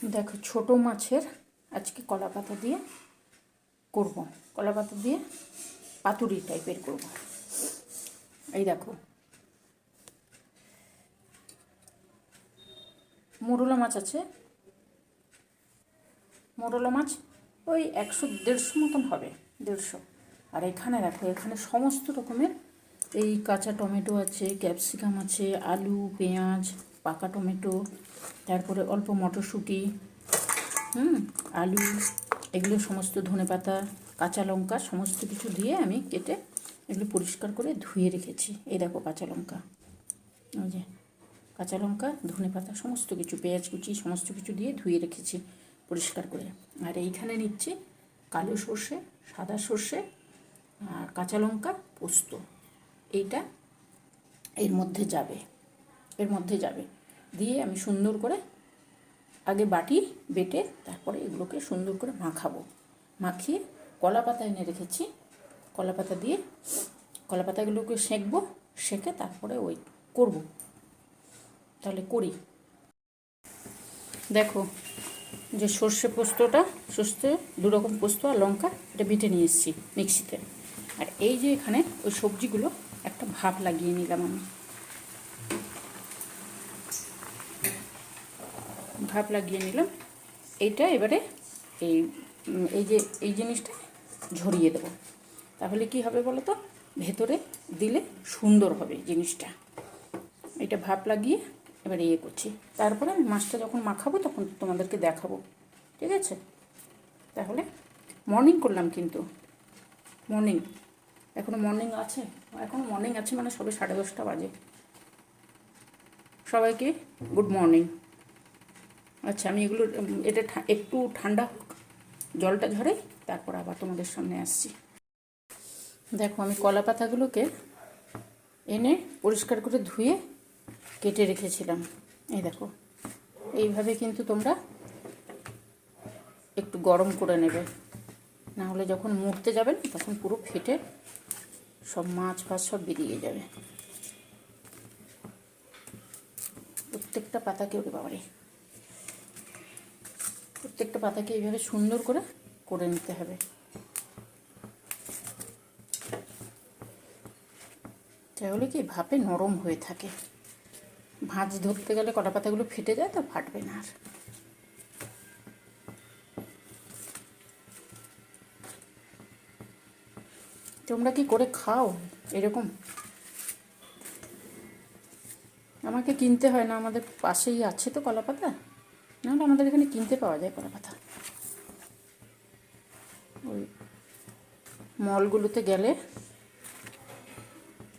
দেখো, ছোট মাছের আজকে কলা পাতা দিয়ে করব। কলা পাতা দিয়ে পাতুরি টাইপের করব। এই দেখো। মোরলা মাছ আছে। মোরলা মাছ ওই একশো দেড়শো মতন হবে, দেড়শো। আর এখানে দেখো, এখানে সমস্ত রকমের এই কাঁচা টমেটো আছে, ক্যাপসিকাম আছে, আলু, পেঁয়াজ, পাকা টমেটো তারপরে অল্প মটরশুঁটি, হুম, আলু, এগুলো সমস্ত ধনেপাতা, কাঁচা লঙ্কা সমস্ত কিছু দিয়ে আমি কেটে এগুলো পরিষ্কার করে ধুয়ে রেখেছি। এই দেখো কাঁচা লঙ্কা। ওই যে কাঁচা লঙ্কা ধনে পাতা সমস্ত কিছু, পেঁয়াজ কুচি সমস্ত কিছু দিয়ে ধুয়ে রেখেছি পরিষ্কার করে। আর এইখানে নিচ্ছি কালো সর্ষে, সাদা সর্ষে আর কাঁচা লঙ্কা পোস্ত। এইটা এর মধ্যে যাবে, এর মধ্যে যাবে। দিয়ে আমি সুন্দর করে আগে বাটি বেটে তারপরে এগুলোকে সুন্দর করে মাখাবো। মাখিয়ে কলা পাতা এনে রেখেছি। কলা পাতা দিয়ে কলা পাতাগুলোকে সেঁকবো, সেঁকে তারপরে ওই করব। তাহলে করি। দেখো যে সর্ষে পোস্তটা, সর্ষে দু রকম পোস্ত আর লঙ্কা এটা বেটে নিয়ে এসেছি মিক্সিতে। আর এই যে এখানে ওই সবজিগুলো একটা ভাপ লাগিয়ে নিলাম আমি। ভাপ লাগিয়ে নিলাম। এইটা এবারে এই এই যে, এই জিনিসটা ঝরিয়ে দেবো। তাহলে কি হবে বলো তো ভেতরে দিলে সুন্দর হবে জিনিসটা। এটা ভাপ লাগিয়ে এবার ইয়ে করছি। তারপরে আমি মাছটা যখন মাখাবো তখন তোমাদেরকে দেখাবো। ঠিক আছে? তাহলে মর্নিং করলাম কিন্তু। মর্নিং এখনও মর্নিং আছে? এখনও মর্নিং আছে মানে সবে সাড়ে দশটা বাজে। সবাইকে গুড মর্নিং আচ্ছা আমি এগুলো এটা একটু ঠান্ডা হোক, জলটা ঝরে, তারপর আবার তোমাদের সামনে আসছি। দেখো, আমি কলা পাতাগুলোকে এনে পরিষ্কার করে ধুয়ে কেটে রেখেছিলাম। এই দেখো, এইভাবে কিন্তু তোমরা একটু গরম করে নেবে। না হলে যখন মুড়তে যাবে না, তখন পুরো ফেটে সব মাছ ফাছ সব বেরিয়ে যাবে। প্রত্যেকটা পাতাকে ওরে বাবারে। প্রত্যেকটা পাতাকে এইভাবে সুন্দর করে করে নিতে হবে। তাহলে কি ভাপে নরম হয়ে থাকে? ভাঁজ ধরতে গেলে কটা পাতাগুলো ফেটে যায় তো ফাটবে না আর। তোমরা কি করে খাও এরকম? আমাকে কিনতে হয় না, আমাদের পাশেই আছে তো কলা পাতা নাহলে আমাদের এখানে কিনতে পাওয়া যায় কলা পাতা। ওই মলগুলোতে গেলে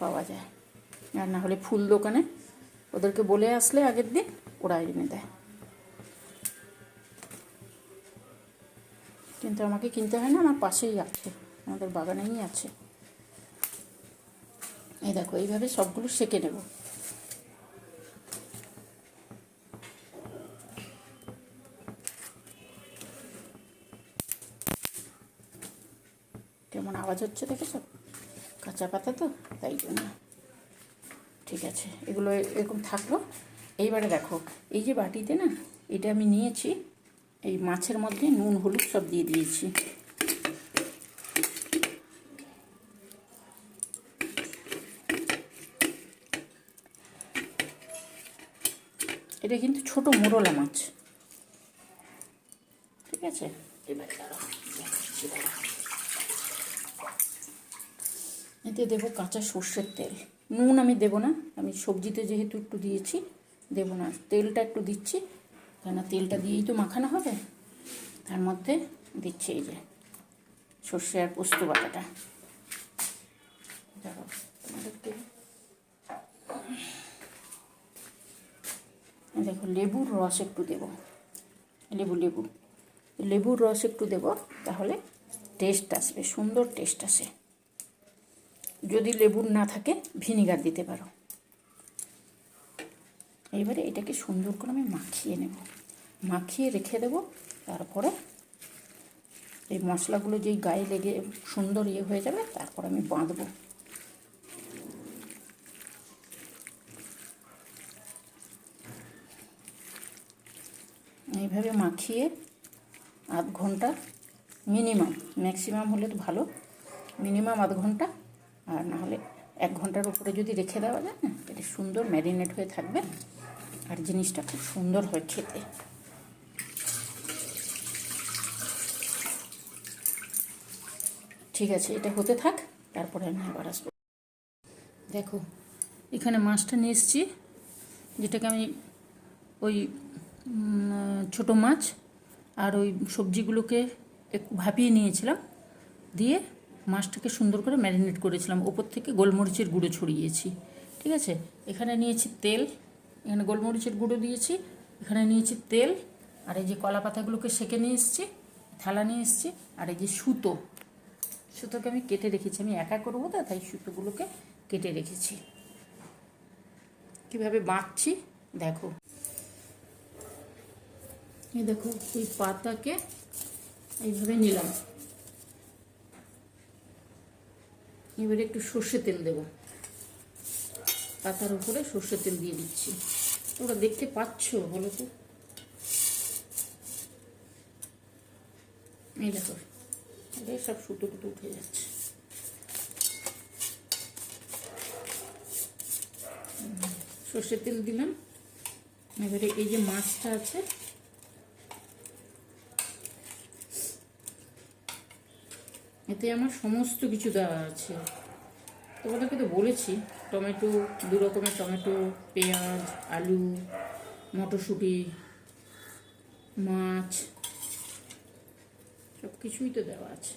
পাওয়া যায়। আর না হলে ফুল দোকানে ওদেরকে বলে আসলে আগের দিন ওরা এনে দেয়। কিন্তু আমাকে কিনতে হয় না, আমার পাশেই আছে, আমাদের বাগানেই আছে। এই দেখো, এইভাবে সবগুলো সেঁকে নেব। কেমন আওয়াজ হচ্ছে দেখেছ? কাঁচা পাতা তো, তাই জন্য। ঠিক আছে, এগুলো এরকম থাকল। এইবারে দেখো, এই যে বাটিতে না, এটা আমি নিয়েছি, এই মাছের মধ্যে নুন, হলুদ সব দিয়ে দিয়েছি। এটা কিন্তু ছোট মোরলা মাছ। ঠিক আছে? এবারে। এতে দেবো কাঁচা সর্ষের তেল। নুন আমি দেবো না, আমি সবজিতে যেহেতু একটু দিয়েছি, দেবো না। তেলটা একটু দিচ্ছি কেন তেলটা দিয়েই তো মাখানো হবে। তার মধ্যে দিচ্ছি এই যে সর্ষে আর পোস্ত বাটাটা। দেখো, লেবুর রস একটু দেবো। লেবু লেবু। লেবুর রস একটু দেবো, তাহলে টেস্ট আসবে, সুন্দর টেস্ট আসে। যদি লেবুর না থাকে, ভিনিগার দিতে পারো। এবারে এটাকে সুন্দর করে আমি মাখিয়ে নেব। মাখিয়ে রেখে দেব, তারপরে এই মশলাগুলো যেই গায়ে লেগে সুন্দর ইয়ে হয়ে যাবে, তারপর আমি বাঁধবো। এইভাবে মাখিয়ে আধ ঘণ্টা মিনিমাম, ম্যাক্সিমাম হলে তো ভালো, মিনিমাম আধ ঘণ্টা আর না হলে এক ঘণ্টার উপরে যদি রেখে দেওয়া যায় না এটা সুন্দর ম্যারিনেট হয়ে থাকবে। আর জিনিসটা খুব সুন্দর হয় খেতে। ঠিক আছে, এটা হতে থাক, তারপরে আমি আবার আসব। দেখো, এখানে মাছটা নিয়ে এসেছি, যেটাকে আমি ওই ছোটো মাছ আর ওই সবজিগুলোকে একটু ভাপিয়ে নিয়েছিলাম, দিয়ে মাছটাকে সুন্দর করে ম্যারিনেট করেছিলাম। ওপর থেকে গোলমরিচের গুঁড়ো ছড়িয়েছি। ঠিক আছে? এখানে নিয়েছি তেল, এখানে গোলমরিচের গুঁড়ো দিয়েছি, এখানে নিয়েছি তেল, আর এই যে কলা পাতাগুলোকে সেকে নিয়ে এসেছি, থালা নিয়ে এসেছি, আর এই যে সুতো। সুতোকে আমি কেটে রেখেছি। আমি একা করব তো তাই সুতোগুলোকে কেটে রেখেছি। কীভাবে বাঁধছি, দেখো। এই দেখো ওই পাতাকে এইভাবে নিলাম। এবারে একটু সর্ষে তেল দেব। পাতার উপরে সর্ষে তেল দিয়ে দিচ্ছি। তোমরা দেখতে পাচ্ছ, বলো তো? এই দেখো সব সুতো টুটো উঠে যাচ্ছে। সর্ষের তেল দিলাম। এবারে এই যে মাছটা আছে এতে আমার সমস্ত কিছু দেওয়া আছে। তোমাদেরকে তো বলেছি, টমেটো, দু রকমের টমেটো, পেঁয়াজ, আলু, মটরশুঁটি, মাছ সব কিছুই তো দেওয়া আছে।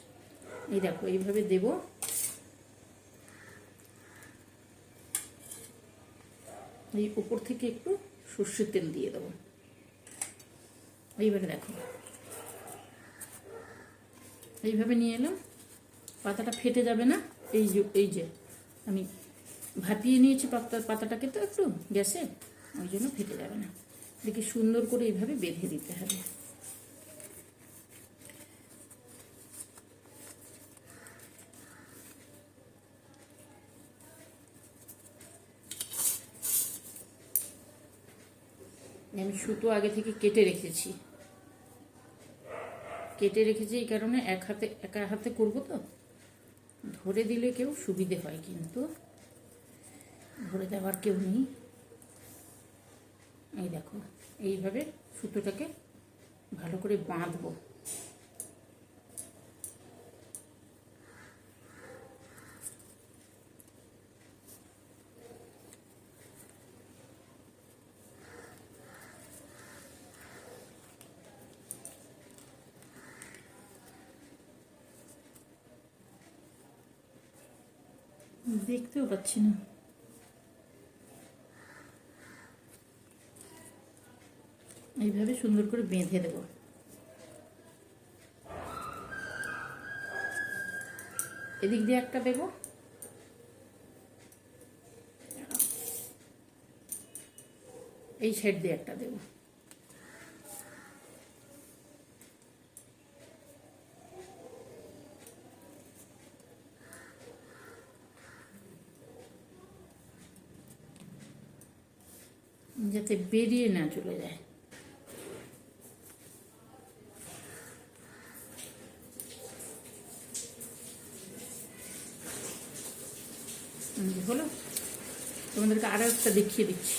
এই দেখো, এইভাবে দেব। এই উপর থেকে একটু সর্ষের তেল দিয়ে দেবো। এইবারে দেখো। এইভাবে নিয়ে এলাম। পাতাটা ফেটে যাবে না? এই যে এই যে। আমি ভাপিয়ে নিয়েছি পাতা পাতাটাকে তো একটু গ্যাসে, ওই জন্য ফেটে যাবে না। দেখি সুন্দর করে এইভাবে বেঁধে দিতে হবে। আমি সুতো আগে থেকে কেটে রেখেছি। কেটে রেখেছি এই কারণে এক হাতে একা হাতে করব তো? ধরে দিলে কেউ সুবিধে হয় কিন্তু। ধরে দেওয়ার কেউ নেই। এই দেখো, এইভাবে সুতোটাকে ভালো করে বাঁধবো। দেখতেও পাচ্ছি না। এইভাবে সুন্দর করে বেঁধে দেব এদিক দিয়ে একটা দেব এই সাইড দিয়ে একটা দেব। যাতে বেরিয়ে না চলে যায়। হলো? তোমাদেরকে আরও একটা দেখিয়ে দিচ্ছি।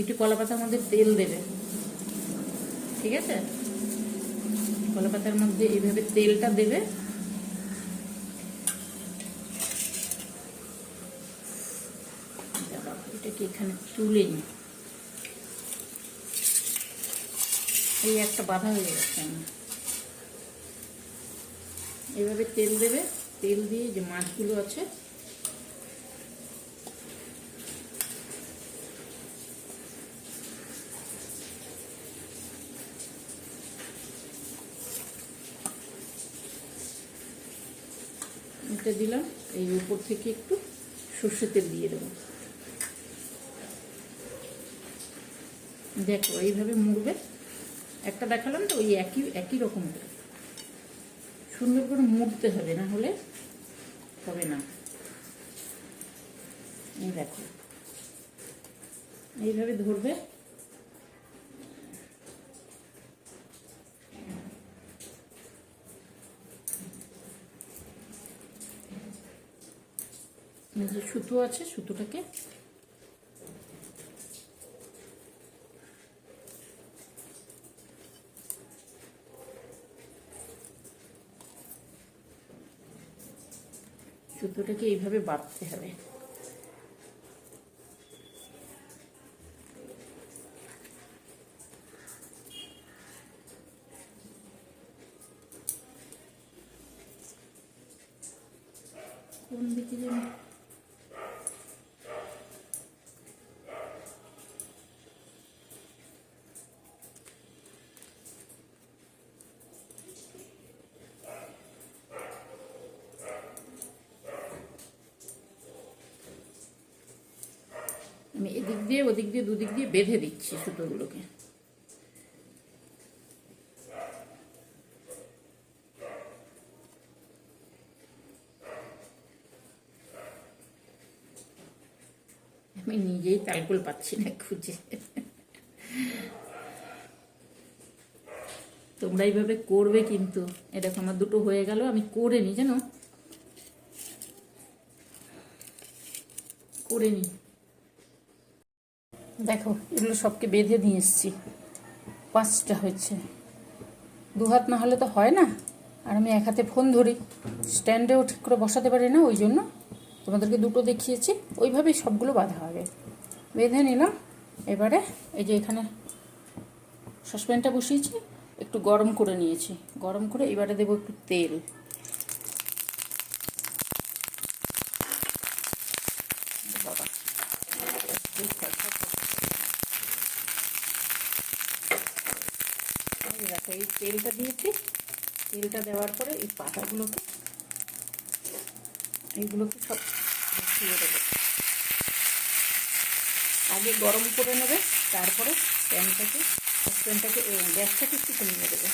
একটু কলা পাতার মধ্যে তেল দেবে। ঠিক আছে? কলা পাতার মধ্যে এইভাবে তেলটা দেবে দাঁড়াও, এটাকে এখানে তুলে নি এই একটা বাধা হয়ে গেছে আমার। এইভাবে তেল দেবে, তেল দিয়ে যে মাছগুলো আছে দিলাম, এই উপর থেকে একটু সর্ষে তেল দিয়ে দেবো। দেখো, এইভাবে মুড়বে। একটা দেখালাম তো, ওই একই একই রকম সুন্দর করে মুড়তে হবে, না হলে হবে না। এই দেখো। এইভাবে ধরবে। সুতো আছে, সুতোটাকে সুতোটাকে এইভাবে বাঁধতে হবে। আমি এদিক দিয়ে, ওদিক দিয়ে, দুদিক দিয়ে বেঁধে দিচ্ছি সুতোগুলোকে। আমি নিজেই তালগুল পাচ্ছি না খুঁজে। তোমরা এইভাবে করবে কিন্তু। এ দেখো, আমার দুটো হয়ে গেল, আমি করে নি, জানো? করে নি। দেখো, এগুলো সবকে বেঁধে নিয়ে এসছি। পাঁচটা হয়েছে। দু হাত না হলে তো হয় না। আর আমি এক হাতে ফোন ধরি। স্ট্যান্ডেও ঠিক করে বসাতে পারি না, ওই জন্য তোমাদেরকে দুটো দেখিয়েছি। ওইভাবেই সবগুলো বাঁধা হবে। বেঁধে নিলাম। এবারে এই যে এখানে সসপ্যানটা বসিয়েছি। একটু গরম করে নিয়েছি। গরম করে এবারে দেবো একটু তেল বাবা এই দেখো এই তেলটা দিয়েছি। তেলটা দেওয়ার পরে এই পাতাগুলোকে, এইগুলোকে সব মিশিয়ে দেবে। আগে গরম করে নেবে, তারপরে প্যানটাকে প্যানটাকে গ্যাসটাকে একটু কমিয়ে দেবে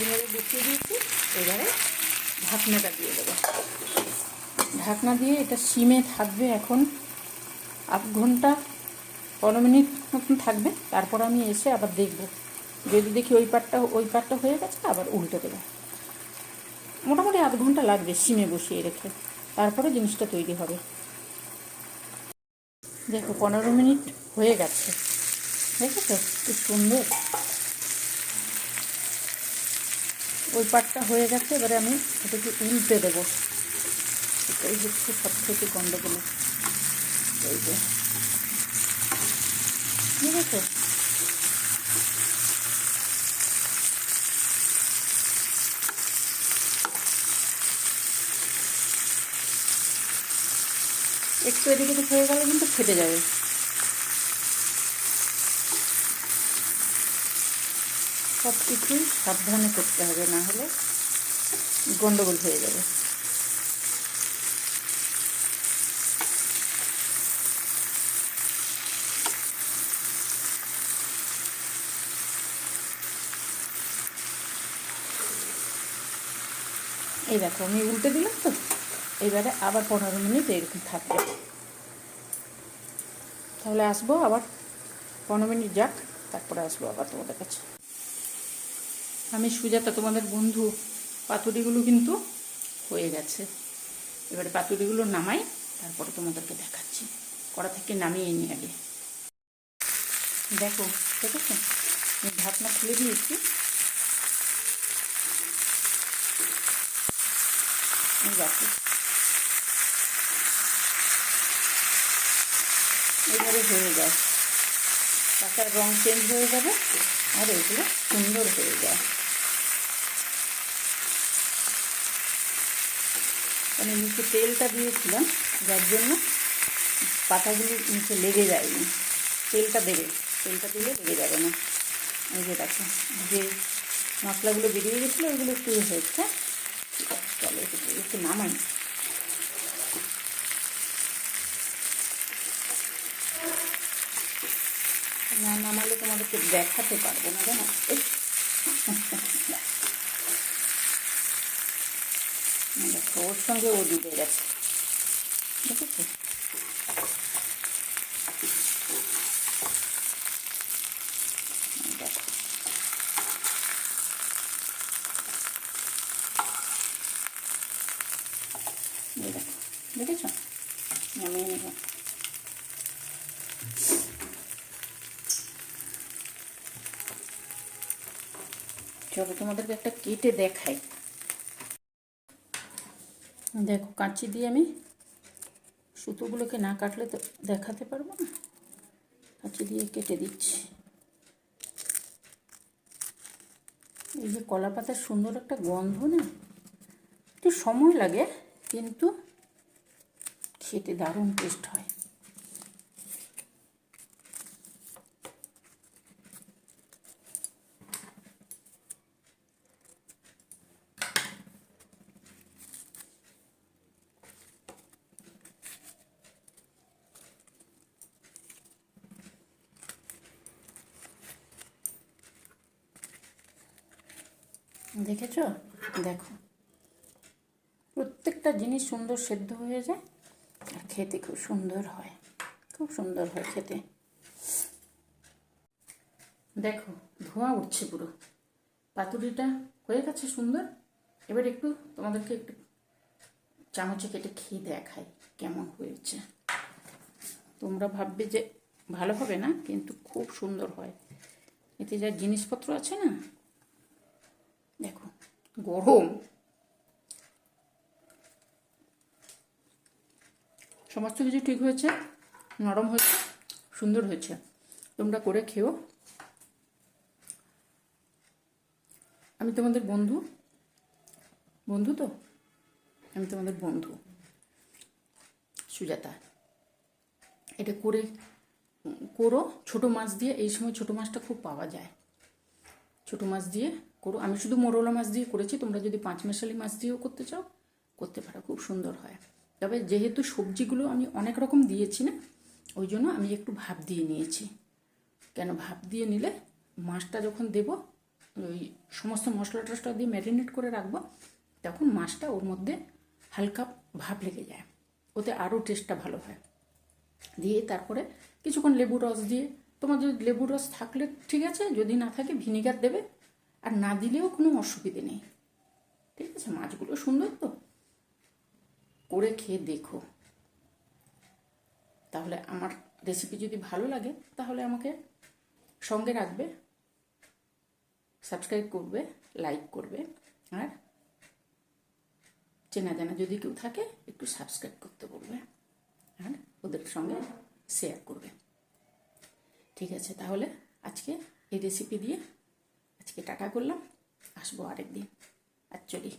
এভাবে বসিয়ে দিয়েছি। এবারে ঢাকনাটা দিয়ে দেবো। ঢাকনা দিয়ে এটা সিমে থাকবে এখন আধ ঘণ্টা, পনেরো মিনিট মতন থাকবে। তারপর আমি এসে আবার দেখব। যদি দেখি ওই পাটটা ওই পাটটা হয়ে গেছে, আবার উল্টে দেবো। মোটামুটি আধ ঘণ্টা লাগবে সিমে বসিয়ে রেখে। তারপরে জিনিসটা তৈরি হবে। দেখো, পনেরো মিনিট হয়ে গেছে। দেখেছ? খুব সুন্দর। ওই পাটটা হয়ে গেছে, এবারে আমি এটাকে উল্টে দেবো। এটাই হচ্ছে সব থেকে গন্ডগোল। এই যে। ঠিক আছে? একটু এদিকে হয়ে গেলে কিন্তু ফেটে যাবে। সব কিছুই সাবধানে করতে হবে, না হলে গন্ডগোল হয়ে যাবে। এই দেখো, আমি উল্টে দিলাম তো। এবারে আবার পনেরো মিনিট এরকম থাকবে। তাহলে আসব আবার, পনেরো মিনিট যাক, তারপরে আসব আবার তোমাদের কাছে। আমি সুজাতা, তোমাদের বন্ধু। পাতুরিগুলো কিন্তু হয়ে গেছে। এবারে পাতুরিগুলো নামাই, তারপরে তোমাদেরকে দেখাচ্ছি। কড়া থেকে নামিয়ে নিই আগে। দেখো, ঠিক আছে? আমি ঢাকনা খুলে দিয়েছি। এই এইভাবে হয়ে যায়। পাতার রং চেঞ্জ হয়ে যাবে, আর এগুলো সুন্দর হয়ে যায়। মানে নিচে তেলটা দিয়েছিলাম, যার জন্য পাতাগুলি নিচে লেগে যায়নি। তেলটা দেবে, তেলটা দিলে লেগে যাবে না। এই যে দেখো, যে মশলাগুলো বেরিয়ে গেছিল ওইগুলো একটু ইয়ে হয়েছে ঠিক চলো একটু নামাই। না নামালে তোমাদেরকে দেখাতে পারব না, জানো এই। দেখো ওর সঙ্গে ও ডুবে গেছে। দেখো। দেখেছ? নামিয়ে নেব। চলো তোমাদেরকে একটা কেটে দেখাই। দেখো, কাঁচি দিয়ে আমি সুতোগুলোকে না কাটলে তো দেখাতে পারব না। কাঁচি দিয়ে কেটে দিচ্ছি। এই যে কলা পাতার সুন্দর একটা গন্ধ না, একটু সময় লাগে, কিন্তু খেতে দারুণ টেস্ট হয়। দেখেছ? দেখো। প্রত্যেকটা জিনিস সুন্দর সেদ্ধ হয়ে যায় আর খেতে খুব সুন্দর হয়। খুব সুন্দর হয় খেতে। দেখো, ধোঁয়া উঠছে পুরো। পাতুরিটা হয়ে গেছে সুন্দর। এবার একটু তোমাদেরকে একটু চামচে কেটে খেয়ে দেখাই কেমন হয়েছে। তোমরা ভাববে যে ভালো হবে না, কিন্তু খুব সুন্দর হয়। এতে যা জিনিসপত্র আছে না গরম। সমস্ত কিছু ঠিক হয়েছে, নরম হয়েছে, সুন্দর হয়েছে। তোমরা করে খেও। আমি তোমাদের বন্ধু। বন্ধু তো? আমি তোমাদের বন্ধু। সুজাতা, এটা করে, করো। ছোট মাছ দিয়ে, এই সময় ছোট মাছটা খুব পাওয়া যায়। ছোট মাছ দিয়ে করো। আমি শুধু মোরলা মাছ দিয়ে করেছি, তোমরা যদি পাঁচ মেশালি মাছ দিয়েও করতে চাও, করতে পারো, খুব সুন্দর হয়। তবে যেহেতু সবজিগুলো আমি অনেক রকম দিয়েছি না, ওই জন্য আমি একটু ভাপ দিয়ে নিয়েছি। কেন ভাপ দিয়ে নিলে মাছটা যখন দেব, ওই সমস্ত মশলা টশলা দিয়ে ম্যারিনেট করে রাখব, তখন মাছটা ওর মধ্যে হালকা ভাপ লেগে যায়। ওতে আরও টেস্টটা ভালো হয়। দিয়ে তারপরে কিছুক্ষণ লেবু রস দিয়ে, তোমার যদি লেবু রস থাকলে ঠিক আছে, যদি না থাকে ভিনিগার দেবে আর না দিলেও কোনো অসুবিধে নেই। ঠিক আছে, মাছগুলো সুন্দর তো। করে খেয়ে দেখো। তাহলে আমার রেসিপি যদি ভালো লাগে, তাহলে আমাকে সঙ্গে রাখবে সাবস্ক্রাইব করবে লাইক করবে, আর চেনা জানা যদি কেউ থাকে, একটু সাবস্ক্রাইব করতে বলবে, আর ওদের সঙ্গে শেয়ার করবে। ঠিক আছে, তাহলে আজকে এই রেসিপি দিয়ে আজকে টাটা করলাম আসব আরেকদিন। অ্যাকচুয়ালি